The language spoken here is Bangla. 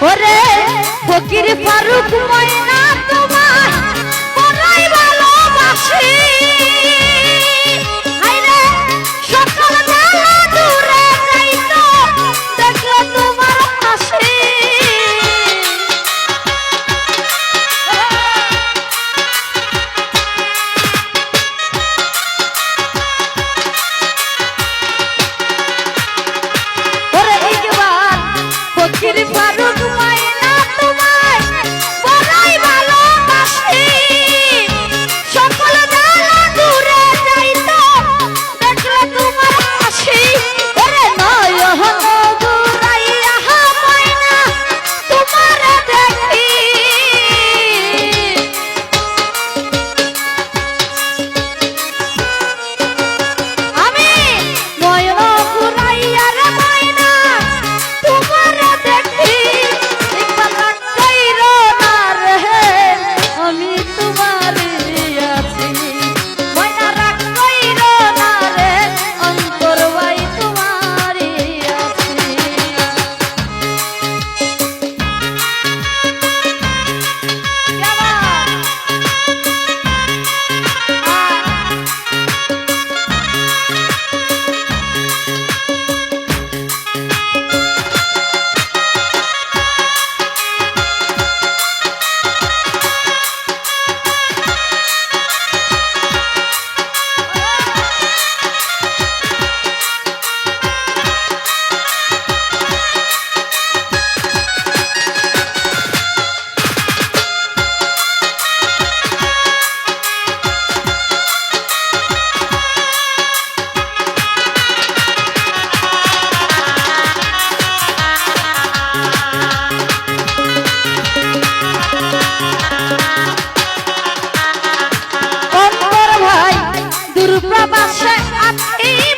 ওরে ফকির ফারুক ময়না তোমার বাসে আর এই